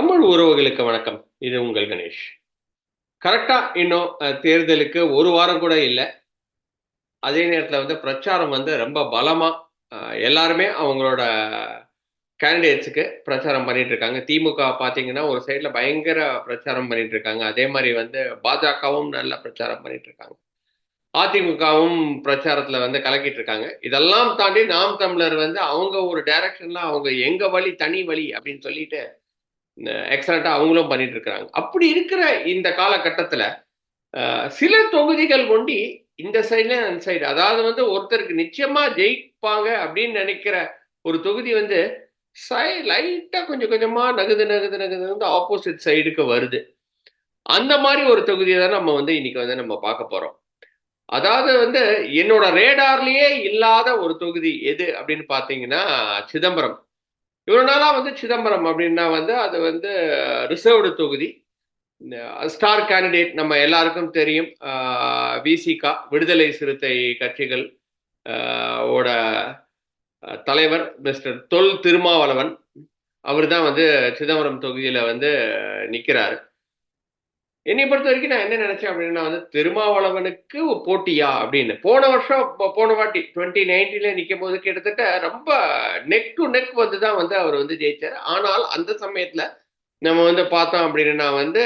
தமிழ் உறவுகளுக்கு வணக்கம். இது உங்கள் கணேஷ். கரெக்டா இன்னும் தேர்தலுக்கு ஒரு வாரம் கூட இல்லை. அதே நேரத்தில் வந்து பிரச்சாரம் வந்து ரொம்ப பலமா எல்லாருமே அவங்களோட கேண்டிடேட்ஸுக்கு பிரச்சாரம் பண்ணிட்டு இருக்காங்க. திமுக பார்த்தீங்கன்னா ஒரு சைடில் பயங்கர பிரச்சாரம் பண்ணிட்டு இருக்காங்க. அதே மாதிரி வந்து பாஜகவும் நல்ல பிரச்சாரம் பண்ணிட்டு இருக்காங்க. அதிமுகவும் பிரச்சாரத்தில் வந்து கலக்கிட்டு இருக்காங்க. இதெல்லாம் தாண்டி நாம் தமிழர் வந்து அவங்க ஒரு டைரக்ஷன்ல அவங்க எங்க வழி தனி வழி அப்படின்னு சொல்லிட்டு எக்ஸலண்டா அவங்களும் பண்ணிட்டு இருக்கிறாங்க அப்படி இருக்கிற இந்த காலகட்டத்தில் சில தொகுதிகள் ஒண்டி இந்த சைடுல அந்த சைடு அதாவது வந்து ஒருத்தருக்கு நிச்சயமா ஜெயிப்பாங்க அப்படின்னு நினைக்கிற ஒரு தொகுதி வந்து சை லைட்டாக கொஞ்சம் கொஞ்சமா நகுது நகுது நகுது வந்து ஆப்போசிட் சைடுக்கு வருது. அந்த மாதிரி ஒரு தொகுதியை தான் நம்ம வந்து இன்னைக்கு வந்து நம்ம பார்க்க போறோம். அதாவது வந்து என்னோட ரேடார்லயே இல்லாத ஒரு தொகுதி எது அப்படின்னு பார்த்தீங்கன்னா சிதம்பரம். இவ்வளோ நாளாக வந்து சிதம்பரம் அப்படின்னா வந்து அது வந்து ரிசர்வ்டு தொகுதி. ஸ்டார் கேண்டிடேட் நம்ம எல்லாருக்கும் தெரியும். விசிகா விடுதலை சிறுத்தை கட்சிகள் ஓட தலைவர் மிஸ்டர் தொல் திருமாவளவன். அவர் தான் வந்து சிதம்பரம் தொகுதியில் வந்து நிற்கிறாரு என்னை பொறுத்த வரைக்கும் நான் என்ன நினைச்சேன் அப்படின்னா வந்து திருமாவளவனுக்கு போட்டியா அப்படின்னு. போன வருஷம் போன வாட்டி டுவெண்ட்டி நைன்டீன்ல நிற்கும் போது கிட்டத்தட்ட ரொம்ப நெக் டு நெக் வந்து தான் வந்து அவர் வந்து ஜெயிச்சார். ஆனால் அந்த சமயத்துல நம்ம வந்து பார்த்தோம் அப்படின்னா வந்து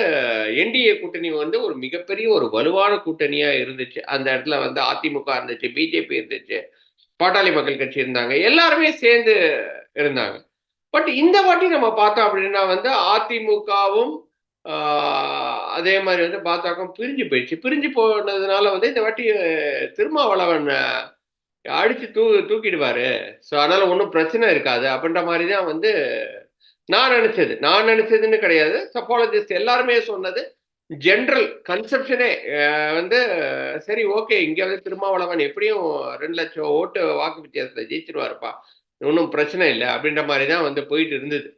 என்டிஏ கூட்டணி வந்து ஒரு மிகப்பெரிய ஒரு வலுவான கூட்டணியா இருந்துச்சு. அந்த இடத்துல வந்து அதிமுக இருந்துச்சு பிஜேபி இருந்துச்சு பாட்டாளி மக்கள் கட்சி இருந்தாங்க எல்லாருமே சேர்ந்து இருந்தாங்க. பட் இந்த வாட்டி நம்ம பார்த்தோம் அப்படின்னா வந்து அதிமுகவும் அதே மாதிரி வந்து பாஜக பிரிஞ்சு போயிடுச்சு. பிரிஞ்சு போனதுனால வந்து இந்த வாட்டி திருமாவளவன் அடித்து தூ தூக்கிடுவாரு. ஸோ அதனால் ஒன்றும் பிரச்சனை இருக்காது. அப்படின்ற மாதிரி தான் வந்து நான் நினச்சது. நான் நினச்சதுன்னு கிடையாது. சப்பாலஜிஸ்ட் எல்லாருமே சொன்னது ஜென்ரல் கன்செப்ஷனே வந்து சரி ஓகே இங்கே வந்து திருமாவளவன் எப்படியும் ரெண்டு லட்சம் ஓட்டு வாக்கு வித்தியாசத்தில் ஜெயிச்சிருவாருப்பா. ஒன்றும் பிரச்சனை இல்லை. அப்படின்ற மாதிரி தான் வந்து போயிட்டு இருந்தது.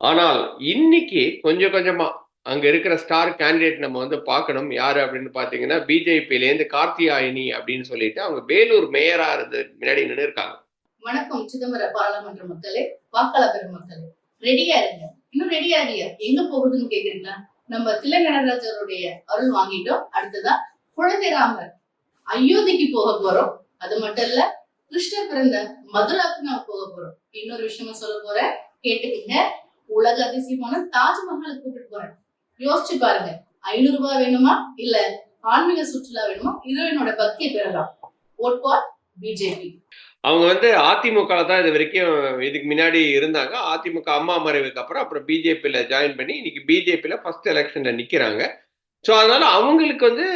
ஆனால் இன்னைக்கு கொஞ்சம் கொஞ்சமாக அங்க இருக்கிற ஸ்டார் கேண்டிடேட் நம்ம வந்து பார்க்கணும். யாரு அப்படின்னு பாத்தீங்கன்னா பிஜேபியிலேருந்து கார்த்தியாயினி அப்படின்னு சொல்லிட்டு அவங்க வேலூர் மேயரா இருந்து முன்னாடி நின்று இருக்காங்க. வணக்கம் சிதம்பர பாராளுமன்ற மக்களே வாக்காளர் பெருமக்களே ரெடியா இருங்க. இன்னும் ரெடியா இல்லையா எங்க போகுதுன்னு கேக்குறீங்களா? நம்ம தில்லை நடராஜருடைய அருள் வாங்கிட்டோம். அடுத்ததா குழந்தை ராமர் அயோத்திக்கு போக போறோம். அது மட்டும் இல்ல கிருஷ்ணர் பிறந்த மதுராக்கு நம்ம போக போறோம். இன்னொரு விஷயமா சொல்ல போறேன். கேட்டுக்கங்க. உலக அதிசயமான தாஜ்மஹாலுக்கு யோசிச்சு பாருங்க. ஐநூறு ரூபாய் வேணுமா? இல்ல ஆன்மீக சுற்றுலா வேணுமா? இது என்னோட பக்தியை பெறலாம் ஓட் ஃபார் பிஜேபி அவங்க வந்து அதிமுக தான் இது வரைக்கும் இதுக்கு முன்னாடி இருந்தாங்க. அதிமுக அம்மா மறைவுக்கு அப்புறம் அப்புறம் பிஜேபியில ஜாயின் பண்ணி இன்னைக்கு பிஜேபியில ஃபர்ஸ்ட் எலெக்ஷன்ல நிக்கிறாங்க. ஸோ அதனால அவங்களுக்கு வந்து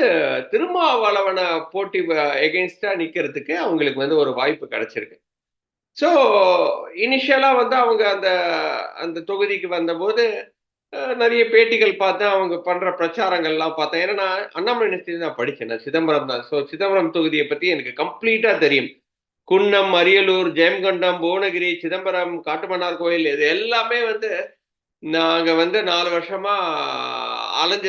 திருமாவளவனை போட்டி எகென்ஸ்டா நிக்கிறதுக்கு அவங்களுக்கு வந்து ஒரு வாய்ப்பு கிடைச்சிருக்கு. ஸோ இனிஷியலாக வந்து அவங்க அந்த அந்த தொகுதிக்கு வந்தபோது நிறைய பேட்டிகள் பார்த்தேன் அவங்க பண்ற பிரச்சாரங்கள்லாம் பார்த்தேன். ஏன்னா நான் அண்ணாமலை யூனிவர்சிட்டி தான் படித்தேன் நான் சிதம்பரம் தான். ஸோ சிதம்பரம் தொகுதியை பத்தி எனக்கு கம்ப்ளீட்டா தெரியும். குன்னம் அரியலூர் ஜெயங்கொண்டம் புவனகிரி சிதம்பரம் காட்டுமன்னார் கோயில் இது எல்லாமே வந்து நாங்க வந்து நாலு வருஷமா அலைஞ்ச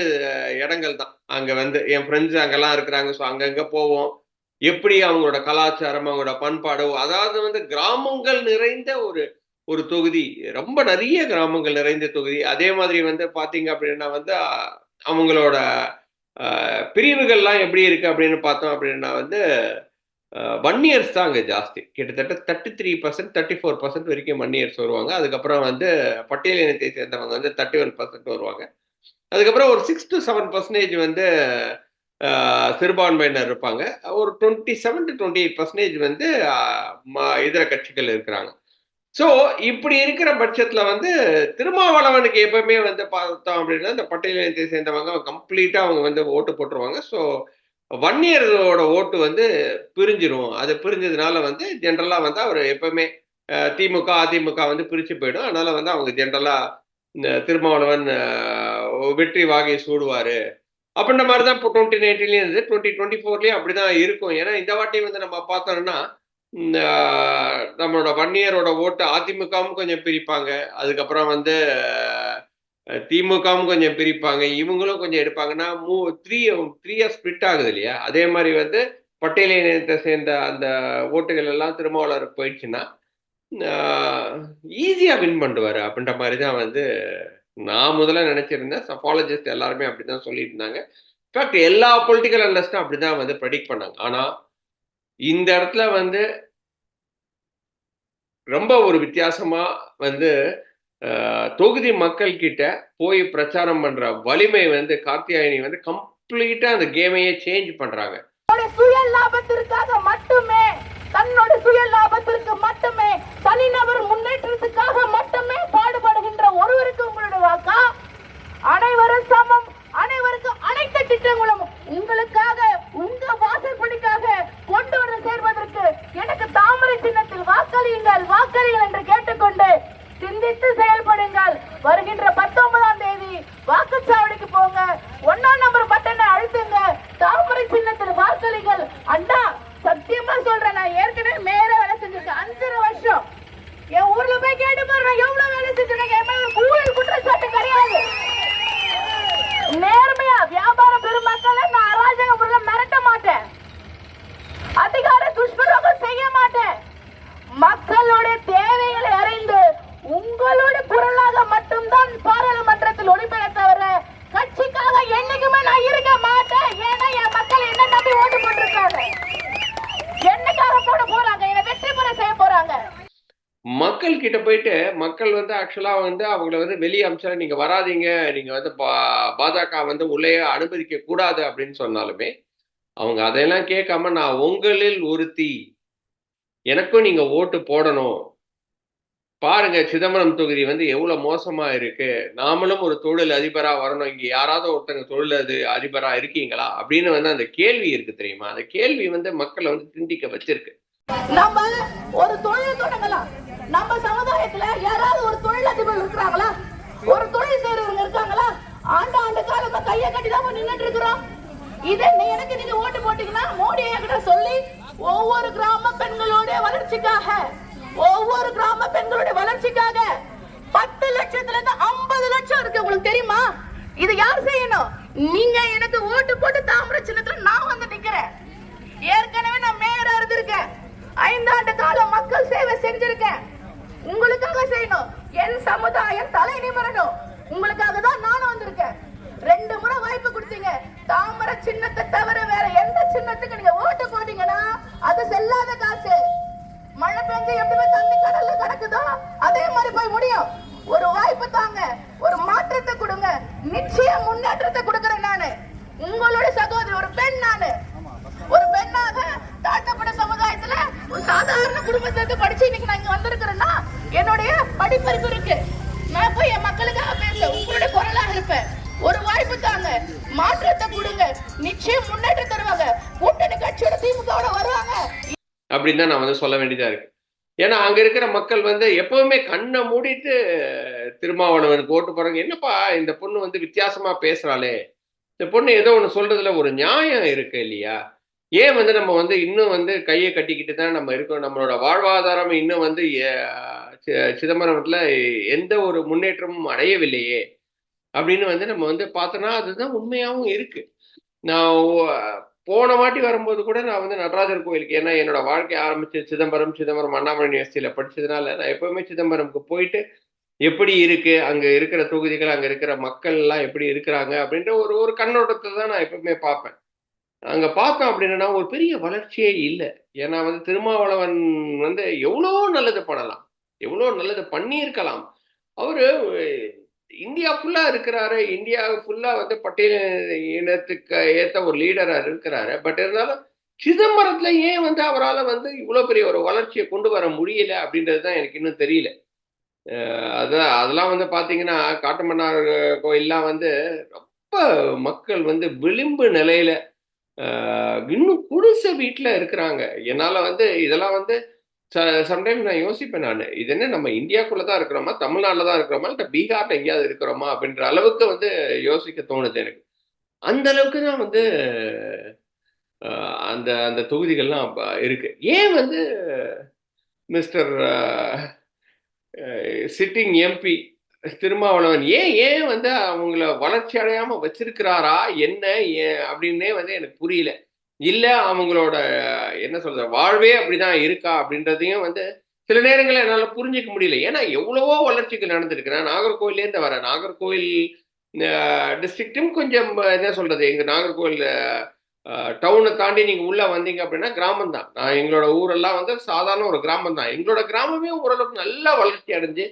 இடங்கள் தான். அங்க வந்து என் ஃப்ரெண்ட்ஸ் அங்கெல்லாம் இருக்கிறாங்க. ஸோ அங்கங்க போவோம். எப்படி அவங்களோட கலாச்சாரம் அவங்களோட பண்பாடு அதாவது வந்து கிராமங்கள் நிறைந்த ஒரு ஒரு தொகுதி ரொம்ப நிறைய கிராமங்கள் நிறைந்த தொகுதி. அதே மாதிரி வந்து பார்த்தீங்க அப்படின்னா வந்து அவங்களோட பிரிவுகள்லாம் எப்படி இருக்கு அப்படின்னு பார்த்தோம் அப்படின்னா வந்து வன்னியர்ஸ் தான் அங்கே ஜாஸ்தி. கிட்டத்தட்ட thirty three percent thirty four percent வரைக்கும் வன்னியர்ஸ் வருவாங்க. அதுக்கப்புறம் வந்து பட்டியல் இனத்தை சேர்ந்தவங்க வந்து தேர்ட்டி ஒன் பர்சன்ட் வருவாங்க. அதுக்கப்புறம் ஒரு சிக்ஸ் டு செவன் பர்சன்டேஜ் வந்து சிறுபான்மையினர் இருப்பாங்க. ஒரு twenty seven to twenty eight percentage வந்து ம- இதர கட்சிகள் இருக்கிறாங்க. ஸோ இப்படி இருக்கிற பட்சத்தில் வந்து திருமாவளவனுக்கு எப்பவுமே வந்து பார்த்தோம் அப்படின்னா இந்த பட்டியல் இனத்தை சேர்ந்தவங்க கம்ப்ளீட்டாக அவங்க வந்து ஓட்டு போட்டுருவாங்க. ஸோ வன்னியரோட ஓட்டு வந்து பிரிஞ்சிரும். அது பிரிஞ்சதுனால வந்து ஜென்ரலா வந்து அவர் எப்பவுமே திமுக அதிமுக வந்து பிரிச்சு போயிடும். அதனால வந்து அவங்க ஜென்ரலா இந்த திருமாவளவன் வெற்றி வாகை சூடுவாரு. அப்படின்ற மாதிரி தான் இப்போ டுவெண்ட்டி நைன்டீன்லேயும் இருந்து டுவெண்ட்டி டுவெண்ட்டி ஃபோர்லேயும் அப்படி தான் இருக்கும். ஏன்னா இந்த வாட்டி வந்து நம்ம பார்த்தோம்னா நம்மளோட வன்னியரோட ஓட்டு அதிமுகவும் கொஞ்சம் பிரிப்பாங்க. அதுக்கப்புறம் வந்து திமுகவும் கொஞ்சம் பிரிப்பாங்க. இவங்களும் கொஞ்சம் எடுப்பாங்கன்னா மூ த்ரீ த்ரீயா ஸ்பிளிட் ஆகுது இல்லையா? அதே மாதிரி வந்து பட்டியல் இனத்தை சேர்ந்த அந்த ஓட்டுகள் எல்லாம் திருமாவளருக்கு போயிடுச்சுன்னா ஈஸியாக வின் பண்ணுவார். அப்படின்ற மாதிரி தான் வந்து நான் முதல்ல நினைச்சிருந்தேன். சஃபாலஜிஸ்ட் எல்லாருமே அப்படிதான் சொல்லிட்டு இருந்தாங்க இன்ஃபேக்ட் எல்லா பொலிட்டிக்கல் அனலிஸ்டும் அப்படிதான் வந்து ப்ரெடிக்ட் பண்ணாங்க. ஆனா இந்த இடத்துல வந்து ரொம்ப ஒரு வித்தியாசமா வந்து தொகுதி மக்கள் கிட்ட போய் பிரச்சாரம் பண்ற வலிமை வந்து கார்த்தியாயினி வந்து கம்ப்ளீட்டா அந்த கேமையே சேஞ்ச் பண்றாங்க. சுய லாபத்திற்காக மட்டுமே தன்னோட சுய லாபத்திற்கு மட்டுமே தனிநபர் முன்னேற்றத்துக்காக மட்டுமே பாடுபடுகின்ற ஒருவருக்கு உங்களோட வாக்கா? அனைவரும் சமம். அனைவருக்கும் அனைத்து திட்டங்களும் உங்களுக்காக உங்க வாசற்படிக்காக கொண்டு வந்து சேர்வதற்கு எனக்கு தாமரை சின்னத்தில் வாக்களியுங்கள் வாக்களியுங்கள் என்று கேட்டுக்கொண்டு சிந்தித்து செயல்படுங்கள் வருகின்ற பத்தொன்பதாம் தேதி வாக்குச்சாவடிக்கு போங்க ஒன்னாம் நம்பர் பட்டனை அழுத்துங்க தாமரை சின்னத்தில் வாக்களிகள் அண்ணா சத்தியமா சொல்றேன் நான் ஏற்கனவே மேல வேலை செஞ்சிருக்கேன் அஞ்சரை வருஷம் என் ஊர்ல போய் கேட்டு பாரு நான் எவ்வளவு வேலை செஞ்சிருக்கேன் என் மேல ஊழல் குற்றச்சாட்டு கிடையாது நேர்மையா வியாபார பெருமக்களை நான் அராஜக முறையில மிரட்ட மாட்டேன் அதிகார துஷ்பிரயோகம் செய்ய மாட்டேன் மக்களுடைய தேவைகளை அறிந்து உங்களுடைய குரலாக மட்டும்தான் பாராளுமன்றத்தில் ஒளிபர தவிர கட்சிக்காக என்னைக்குமே நான் இருக்க மாட்டேன் ஏன்னா என் மக்கள் என்ன நம்பி ஓட்டு போட்டிருக்காங்க என்னைக்காக போட போறாங்க என்ன வெற்றி பெற செய்ய போறாங்க மக்கள் கிட்ட போயிட்டு மக்கள் வந்து ஆக்சுவலா வந்து அவங்கள வந்து வெளியே அமிச்சா நீங்க வராதீங்க நீங்க வந்து பா- பாஜக வந்து உள்ளே அனுமதிக்க கூடாது அப்படின்னு சொன்னாலுமே அவங்க அதையெல்லாம் கேட்காம நான் உங்களில் ஒருத்தி எனக்கும் நீங்க ஓட்டு போடணும். பாருங்க சிதம்பரம் தொகுதி வந்து எவ்வளவு மோசமா இருக்கு. நாமளும் ஒரு தொழில் அதிபரா வரணும். இங்க யாராவது ஒருத்தங்க தொழில் அது அதிபரா இருக்கீங்களா? அப்படின்னு வந்து அந்த கேள்வி இருக்கு தெரியுமா? அந்த கேள்வி வந்து மக்களை வந்து திண்டிக்க வச்சிருக்கு. நம்ம ஒரு தொழில் தொடங்கலாம். நம்ம சமுதாயத்துல யாராவது ஒரு தொழிலதிபர் இருக்கிறாங்களா? ஒரு தொழில் செய்யறவங்க இருக்காங்களா? ஆண்டு ஆண்டு காலமா கைய கட்டி தான் நின்னுட்டு இருக்கிறோம். இதே நீ எனக்கு நீங்க ஓட்டு போட்டீங்கன்னா மோடி என்கிட்ட சொல்லி ஒவ்வொரு கிராம பெண்களுடைய வளர்ச்சிக்காக ஒவ்வொரு கிராம பெண்களுடைய வளர்ச்சிக்காக பத்து லட்சத்துல இருந்து ஐம்பது லட்சம் இருக்கு. உங்களுக்கு தெரியுமா? இது யார் செய்யணும்? நீங்க எனக்கு ஓட்டு போட்டு தாமிர சின்னத்துல நான் வந்து நிக்கிறேன். ஏற்கனவே நான் மேயரா இருந்திருக்கேன். ஐந்தாண்டு காலம் மக்கள் சேவை செஞ்சிருக்கேன். உங்களுக்காக செய்யணும். என் சமுதாயம் தலை நிமிரணும். உங்களுக்காக தான் நானும் வந்திருக்கேன். ரெண்டு முறை வாய்ப்பு கொடுத்தீங்க. தாமரை சின்னத்தை தவிர வேற எந்த சின்னத்துக்கு நீங்க ஓட்டு போட்டீங்கன்னா அது செல்லாத காசு. மழை பெஞ்சு எப்படி தண்ணி கடல்ல கிடக்குதோ அதே மாதிரி போய் முடியும். ஒரு வாய்ப்பு தாங்க. ஒரு மாற்றத்தை கொடுங்க. நிச்சயம் முன்னேற்றத்தை கொடுக்குறேன் நானு. உங்களோட சகோதரி ஒரு பெண் நானு. ஒரு பெண்ணாக தாழ்த்தப்பட்ட சமுதாயத்துல ஒரு சாதாரண குடும்பத்திலிருந்து படிச்சு இன்னைக்கு நான் இங்க வந்திருக்கிறேன்னா என்னுடைய படிப்பறிவு இருக்கு. நான் போய் என் மக்களுக்காக பேசல உங்களுடைய குரலாக இருப்பேன். ஒரு வாய்ப்பு தாங்க. மாற்றத்தை கொடுங்க. நிச்சயம் முன்னேற்றம் தருவாங்க. கூட்டணி கட்சியோட திமுகவோட வருவாங்க. அப்படின்னு தான் நான் வந்து சொல்ல வேண்டியதா இருக்கு. ஏன்னா அங்க இருக்கிற மக்கள் வந்து எப்பவுமே கண்ணை மூடிட்டு திருமாவளவனுக்கு ஓட்டு போறாங்க என்னப்பா இந்த பொண்ணு வந்து வித்தியாசமா பேசுறாளே? இந்த பொண்ணு ஏதோ ஒன்று சொல்றதுல ஒரு நியாயம் இருக்கு இல்லையா? ஏன் வந்து நம்ம வந்து இன்னும் வந்து கையை கட்டிக்கிட்டு தான் நம்ம இருக்கோம்? நம்மளோட வாழ்வாதாரம் இன்னும் வந்து சிதம்பரத்தில் எந்த ஒரு முன்னேற்றமும் அடையவில்லையே? அப்படின்னு வந்து நம்ம வந்து பார்த்தோன்னா அதுதான் உண்மையாகவும் இருக்கு. நான் போன வாட்டி வரும்போது கூட நான் வந்து நடராஜர் கோயிலுக்கு ஏன்னா என்னோட வாழ்க்கை ஆரம்பிச்சு சிதம்பரம் சிதம்பரம் அண்ணாமலை யூனிவர்சிட்டியில படிச்சதுனால நான் எப்பவுமே சிதம்பரம்க்கு போயிட்டு எப்படி இருக்கு? அங்க இருக்கிற தொகுதிகள் அங்க இருக்கிற மக்கள் எல்லாம் எப்படி இருக்கிறாங்க? அப்படின்ற ஒரு ஒரு கண்ணோட்டத்தை தான் நான் எப்பவுமே பார்ப்பேன். அங்க பார்த்தோம் அப்படின்னா ஒரு பெரிய வளர்ச்சியே இல்லை. ஏன்னா வந்து திருமாவளவன் வந்து எவ்வளோ நல்லது பண்ணலாம். எவ்வளோ நல்லது பண்ணியிருக்கலாம். அவரு இந்தியா ஃபுல்லா இருக்கிறாரு. இந்தியா ஃபுல்லா வந்து பட்டியல் இனத்துக்கு ஏத்த ஒரு லீடரா இருக்கிறாரு. பட் இருந்தாலும் சிதம்பரத்துல ஏன் வந்து அவரால் வந்து இவ்வளோ பெரிய ஒரு வளர்ச்சியை கொண்டு வர முடியல அப்படின்றது தான் எனக்கு இன்னும் தெரியல. அதான் அதெல்லாம் வந்து பார்த்தீங்கன்னா காட்டுமன்னார் கோயில்லாம் வந்து ரொம்ப மக்கள் வந்து விளிம்பு நிலையில இன்னும் குடிசை வீட்டில் இருக்கிறாங்க. என்னால் வந்து இதெல்லாம் வந்து சம்டைம்ஸ் நான் யோசிப்பேன் நான். இது என்ன நம்ம இந்தியாக்குள்ள தான் இருக்கிறோமா? தமிழ்நாட்டில் தான் இருக்கிறோமா? இல்லை பீகார்ல எங்கேயாவது இருக்கிறோமா? அப்படின்ற அளவுக்கு வந்து யோசிக்க தோணுது எனக்கு. அந்த அளவுக்கு தான் வந்து அந்த அந்த தொகுதிகள்லாம் இருக்கு. ஏன் வந்து மிஸ்டர் சிட்டிங் எம்பி திருமாவளவன் ஏன் ஏன் வந்து அவங்கள வளர்ச்சி அடையாம வச்சிருக்கிறாரா? என்ன ஏன்? அப்படின்னே வந்து எனக்கு புரியல. இல்ல அவங்களோட என்ன சொல்ற வாழ்வே அப்படிதான் இருக்கா அப்படின்றதையும் வந்து சில நேரங்களில் என்னால் புரிஞ்சுக்க முடியல. ஏன்னா எவ்வளவோ வளர்ச்சிகள் நடந்திருக்கிறேன் நாகர்கோவிலேருந்து வரேன் நாகர்கோவில் டிஸ்ட்ரிக்ட்டும் கொஞ்சம் என்ன சொல்றது எங்க நாகர்கோவில் டவுனை தாண்டி நீங்க உள்ள வந்தீங்க அப்படின்னா கிராமம் தான் நான் எங்களோட ஊரெல்லாம் வந்து சாதாரண ஒரு கிராமம் தான் எங்களோட கிராமமே ஓரளவுக்கு நல்லா வளர்ச்சி அடைஞ்சு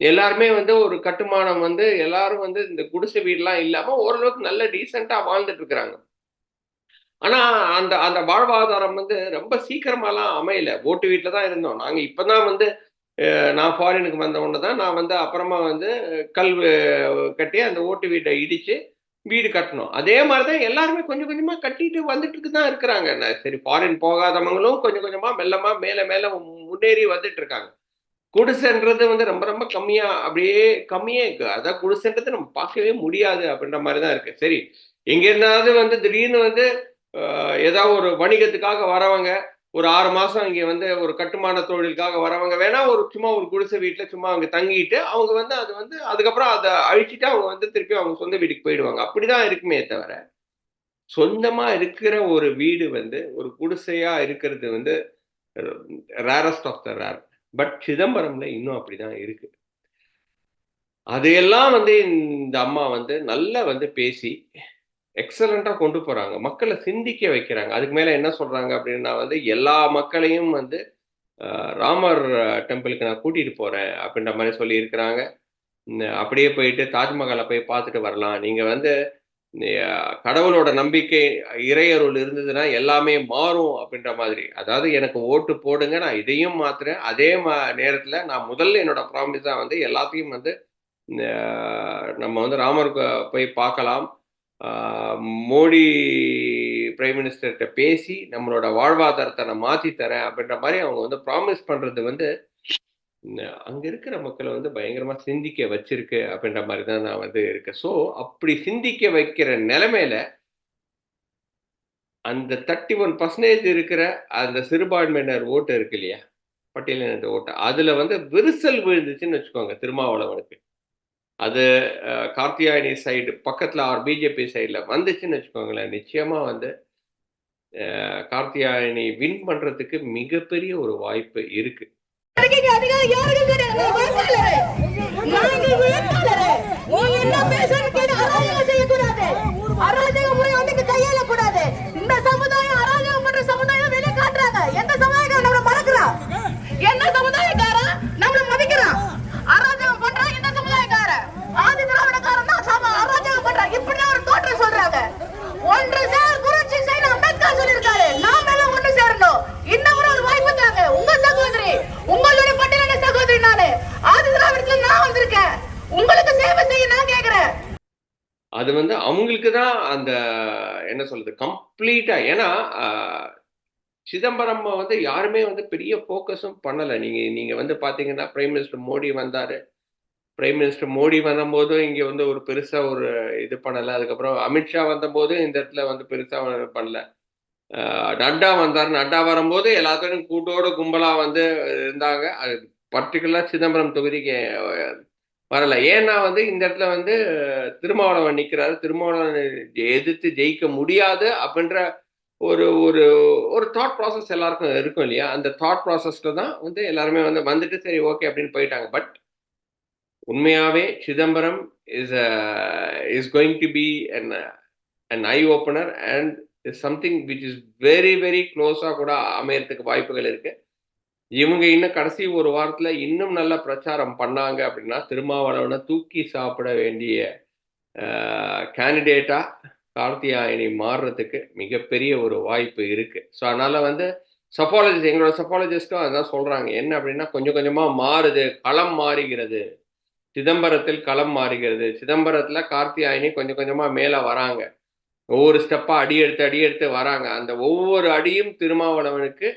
எல்லாருமே வந்து ஒரு கட்டுமானம் வந்து எல்லாரும் வந்து இந்த குடிசை வீடுலாம் இல்லாம ஓரளவுக்கு நல்ல டீசெண்டா வாழ்ந்துட்டு இருக்கிறாங்க. ஆனா அந்த அந்த வாழ்வாதாரம் வந்து ரொம்ப சீக்கிரமாலாம் அமையல. ஓட்டு வீட்டில் தான் இருந்தோம். நாங்க இப்பதான் வந்து நான் ஃபாரினுக்கு வந்த உடனே தான் நான் வந்து அப்புறமா வந்து கல் கட்டி அந்த ஓட்டு வீட்டை இடிச்சு வீடு கட்டணும். அதே மாதிரி தான் எல்லாருமே கொஞ்சம் கொஞ்சமா கட்டிட்டு வந்துட்டு தான் இருக்கிறாங்க. சரி ஃபாரின் போகாதவங்களும் கொஞ்சம் கொஞ்சமா மெல்லமா மேல மேல முன்னேறி வந்துட்டு இருக்காங்க. குடிசைன்றது வந்து ரொம்ப ரொம்ப கம்மியா அப்படியே கம்மியே இருக்கு. அதான் குடிசைன்றது நம்ம பார்க்கவே முடியாது அப்படின்ற மாதிரி தான் இருக்கு. சரி எங்க இருந்தாவது வந்து திடீர்னு வந்து ஏதாவது ஒரு வணிகத்துக்காக வரவங்க ஒரு ஆறு மாசம் இங்க வந்து ஒரு கட்டுமான தொழிலுக்காக வரவங்க வேணா ஒரு சும்மா ஒரு குடிசை வீட்டுல சும்மா அவங்க தங்கிட்டு அவங்க வந்து அது வந்து அதுக்கப்புறம் அதை அழிச்சிட்டு அவங்க வந்து திருப்பி அவங்க சொந்த வீட்டுக்கு போயிடுவாங்க. அப்படிதான் இருக்குமே தவிர சொந்தமா இருக்கிற ஒரு வீடு வந்து ஒரு குடிசையா இருக்கிறது வந்து rarest of the rare but சிதம்பரம்ல இன்னும் அப்படிதான் இருக்கு. அதையெல்லாம் வந்து இந்த அம்மா வந்து நல்லா வந்து பேசி எக்ஸலண்டா கொண்டு போறாங்க. மக்களை சிந்திக்க வைக்கிறாங்க. அதுக்கு மேல என்ன சொல்றாங்க அப்படின்னா வந்து எல்லா மக்களையும் வந்து ராமர் டெம்பிளுக்கு நான் கூட்டிட்டு போறேன் அப்படின்ற மாதிரி சொல்லி இருக்கிறாங்க அப்படியே போயிட்டு தாஜ்மஹாலை போய் பார்த்துட்டு வரலாம். நீங்க வந்து கடவுளோட நம்பிக்கை இறையருள் இருந்ததுன்னா எல்லாமே மாறும் அப்படின்ற மாதிரி. அதாவது எனக்கு ஓட்டு போடுங்க நான் இதையும் மாத்துறேன். அதே மா நேரத்தில் நான் முதல்ல என்னோட தான் வந்து எல்லாத்தையும் வந்து நம்ம வந்து ராமர் போய் பார்க்கலாம். மோடி பிரைம் மினிஸ்டர்கிட்ட பேசி நம்மளோட வாழ்வாதாரத்தை நான் மாற்றி தரேன் அப்படின்ற மாதிரி அவங்க வந்து ப்ராமிஸ் பண்ணுறது வந்து அங்க இருக்கிற மக்களை வந்து பயங்கரமா சிந்திக்க வச்சிருக்கு அப்படின்ற மாதிரி தான் நான் வந்து இருக்கேன். ஸோ அப்படி சிந்திக்க வைக்கிற நிலைமையில அந்த தேர்ட்டி ஒன் பர்சன்டேஜ் இருக்கிற அந்த சிறுபான்மையினர் ஓட்டு இருக்கு இல்லையா? பட்டியலின ஓட்டு. அதுல வந்து விரிசல் விழுந்துச்சுன்னு வச்சுக்கோங்க திருமாவளவனுக்கு. அது கார்த்தியாயணி கார்த்தியாயனி சைடு பக்கத்துல அவர் பிஜேபி சைடுல வந்துச்சுன்னு வச்சுக்கோங்களேன் நிச்சயமா வந்து அஹ், கார்த்தியாயனி வின் பண்றதுக்கு மிகப்பெரிய ஒரு வாய்ப்பு இருக்கு. இருக்கீங்க அதிகாரம் யாருக்கு கிடையாது? என்ன பேசுறன்னு அவங்களுக்கு தான் அந்த என்ன சொல்றது கம்ப்ளீட்டா ஏன்னா சிதம்பரம் வந்து யாருமே வந்து பெரிய ஃபோக்கஸும் பண்ணலை. நீங்க நீங்க வந்து பாத்தீங்கன்னா பிரைம் மினிஸ்டர் மோடி வந்தாரு. பிரைம் மினிஸ்டர் மோடி வந்தபோதும் இங்க வந்து ஒரு பெருசா ஒரு இது பண்ணல. அதுக்கப்புறம் அமித்ஷா வந்தபோது இந்த இடத்துல வந்து பெருசா பண்ணல. நட்டா வந்தார். நட்டா வரும்போது எல்லாத்தையும் கூட்டோட கும்பலா வந்து இருந்தாங்க. அது பர்டிகுலர் சிதம்பரம் தொகுதிக்கு வரல. ஏன்னா வந்து இந்த இடத்துல வந்து திருமாவளவன் நிற்கிறாரு திருமாவளவன் எதிர்த்து ஜெயிக்க முடியாது அப்படின்ற ஒரு ஒரு ஒரு தாட் ப்ராசஸ் எல்லாருக்கும் இருக்கும் இல்லையா? அந்த தாட் ப்ராசஸ்ல தான் வந்து எல்லாருமே வந்து வந்துட்டு சரி ஓகே அப்படின்னு போயிட்டாங்க. பட் உண்மையாவே Chidambaram is is going to be an an eye opener and something which is very very க்ளோஸாக கூட அமையறதுக்கு வாய்ப்புகள் இருக்குது இவங்க இன்னும் கடைசி ஒரு வாரத்துல இன்னும் நல்ல பிரச்சாரம் பண்ணாங்க அப்படின்னா திருமாவளவனை தூக்கி சாப்பிட வேண்டிய கேண்டிடேட்டா கார்த்தியாயனி மாறுறதுக்கு மிகப்பெரிய ஒரு வாய்ப்பு இருக்கு. ஸோ அதனால வந்து சஃபாலஜிஸ்ட் எங்களோட சஃபாலஜிஸ்டும் அதான் சொல்றாங்க. என்ன அப்படின்னா கொஞ்சம் கொஞ்சமா மாறுது. களம் மாறுகிறது. சிதம்பரத்தில் களம் மாறுகிறது. சிதம்பரத்துல கார்த்தியாயனி கொஞ்சம் கொஞ்சமா மேல வராங்க. ஒவ்வொரு ஸ்டெப்பா அடி எடுத்து அடி எடுத்து வராங்க. அந்த ஒவ்வொரு அடியும் திருமாவளவனுக்கு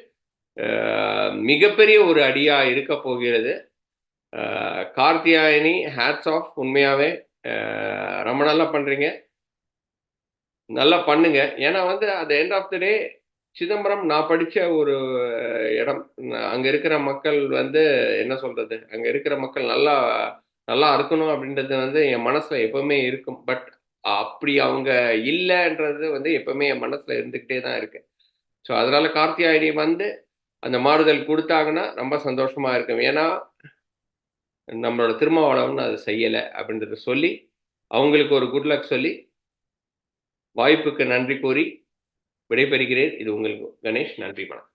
மிகப்பெரிய ஒரு அடியா இருக்க போகிறது. கார்த்தியாயனி ஹேட்ஸ் ஆஃப் உண்மையாவே ரொம்ப நல்லா பண்றீங்க. நல்லா பண்ணுங்க. ஏன்னா வந்து at end of the day Chidambaram நான் படித்த ஒரு இடம். அங்கே இருக்கிற மக்கள் வந்து என்ன சொல்றது? அங்கே இருக்கிற மக்கள் நல்லா நல்லா இருக்கணும் அப்படின்றது வந்து என் மனசில் எப்பவுமே இருக்கும். பட் அப்படி அவங்க இல்லைன்றது வந்து எப்பவுமே என் மனசில் இருந்துக்கிட்டே தான் இருக்கு. ஸோ அதனால கார்த்தியாயினி வந்து அந்த மாறுதல் கொடுத்தாங்கன்னா ரொம்ப சந்தோஷமா இருக்கும். ஏன்னா நம்மளோட திருமாவளவன் அதை செய்யலை அப்படின்றத சொல்லி அவங்களுக்கு ஒரு குட் லக் சொல்லி வாய்ப்புக்கு நன்றி கூறி விடைபெறுகிறேன். இது உங்களுக்கு கணேஷ் நன்றி வணக்கம்.